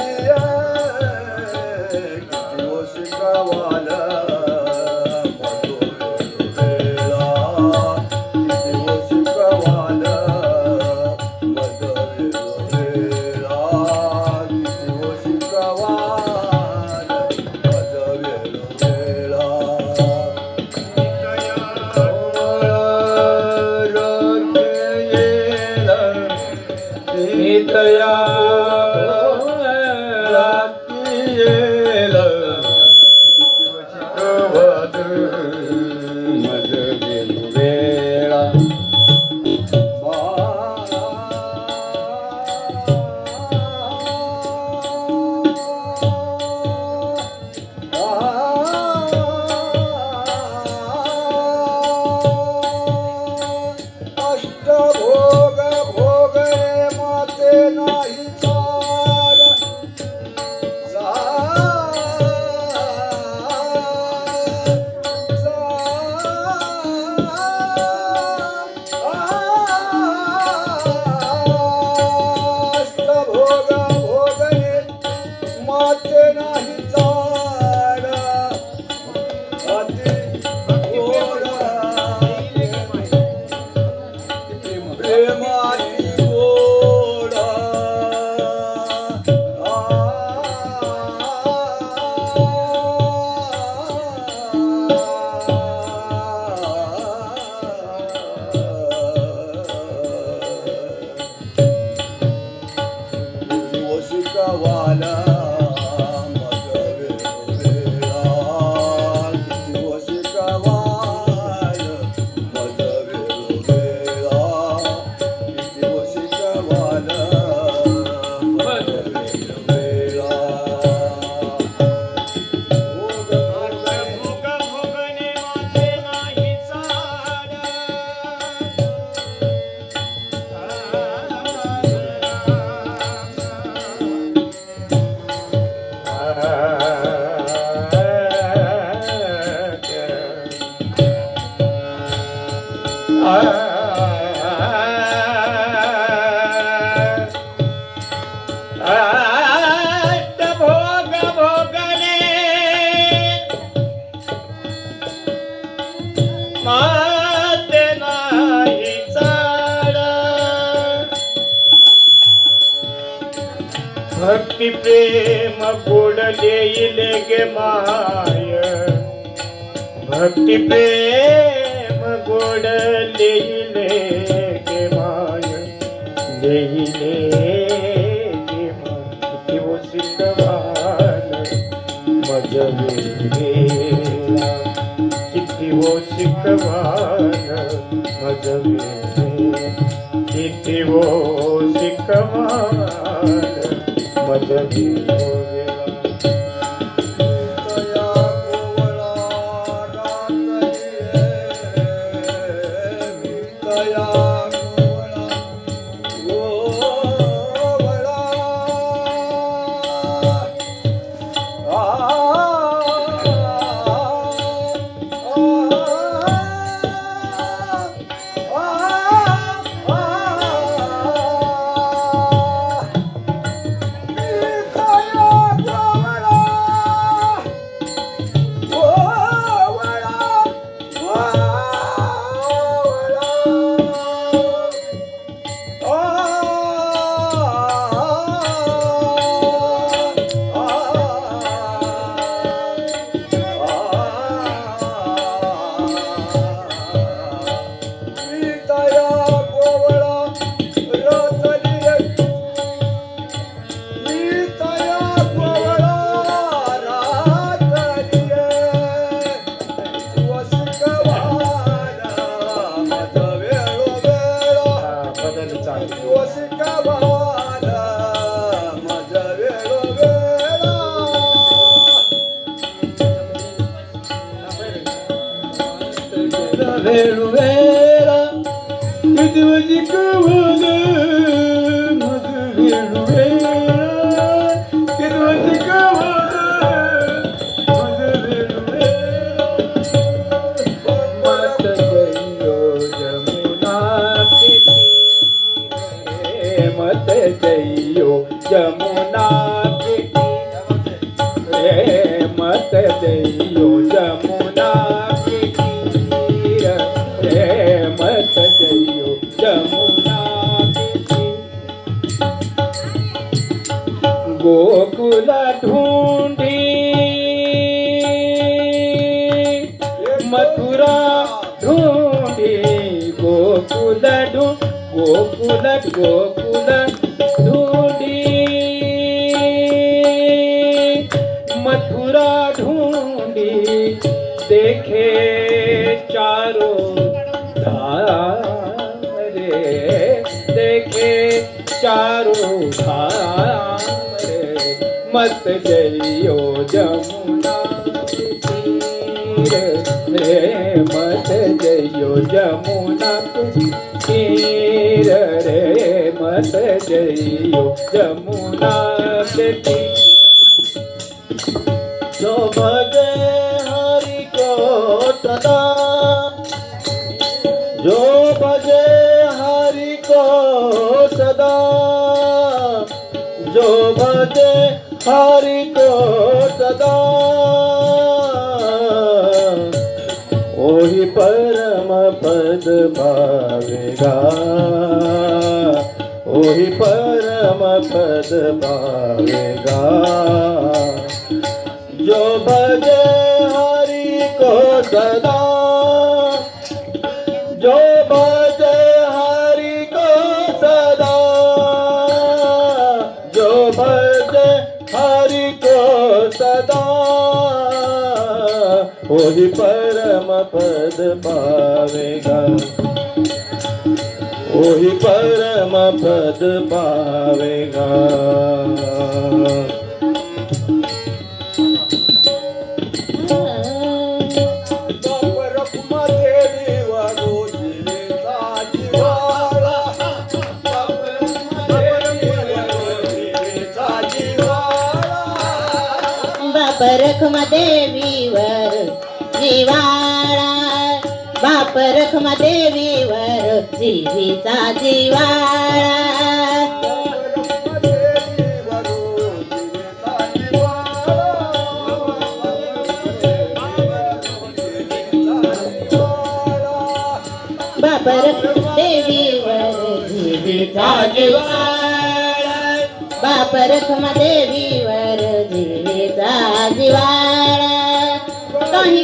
dia. ಭಕ್ತಿ ಪ್ರೇಮ ಕೂಡಲೇ ಇಲೆಗೆ ಮಾಯ ಭಕ್ತಿ ಪ್ರೇಮ ಕೂಡಲೇ ಇಲೆಗೆ ಮಾಯ ಇಲೆಗೆ ಮಾಯ किती वो शिकवाल मज किती वो वेळुवेळा किती वजी कवल गोकुल ढूंढी। मथुरा ढूंढी गोकुल ढूंढ गोकुल गोकुल मत जइयो जमुना तीर रे मत जइयो जमुना तीर रे मत जइयो जमुना के तीर जो भजे हरि को सदा भजे को सदा। ओही परम पद पावेगा। ओही परम पद पावेगा। जो भजे हरि को सदा। जो भजे हरि को सदा। जो भजे वही परम पद पावेगा। वही परम पद पावेगा। बाप रखुमा जिवाळा. बाप रखमा देवीवर जीवीचा जिवाळा. बाप रखमा देवीवर जीवीचा जिवाळा. बाप रखमा देवीवर जीवीचा जिवाळा. काही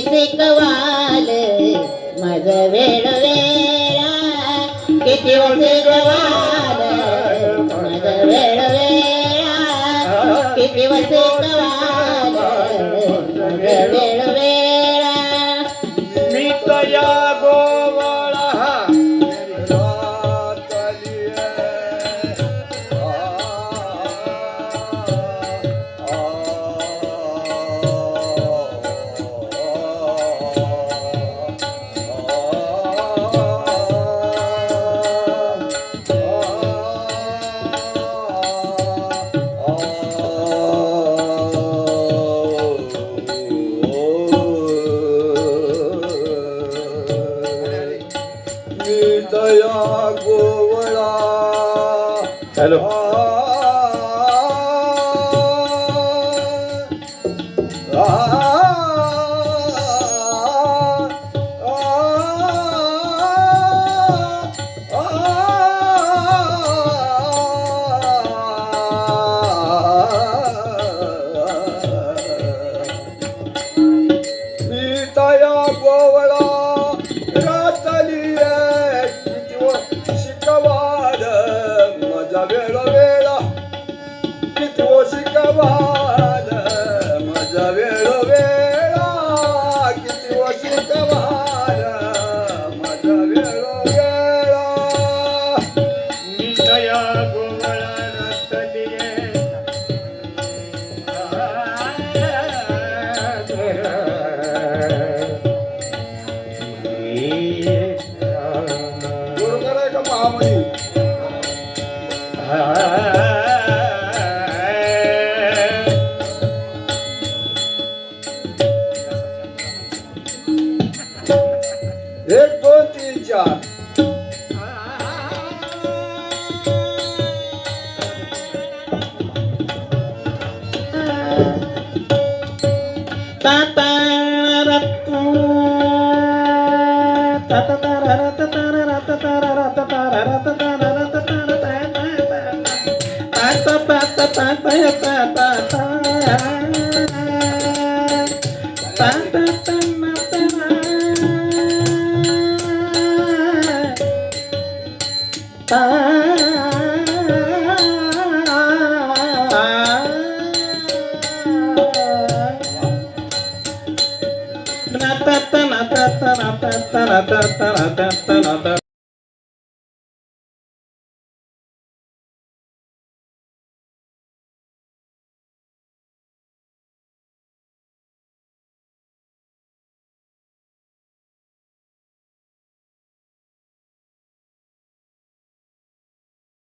शिकवाल माझ वेळ वेळा किती शिकवाल माझ वेळ वेळा किती शिकवाल माझ Valeu. এক দু তিন চার Bye. தன தன தன தன தன தன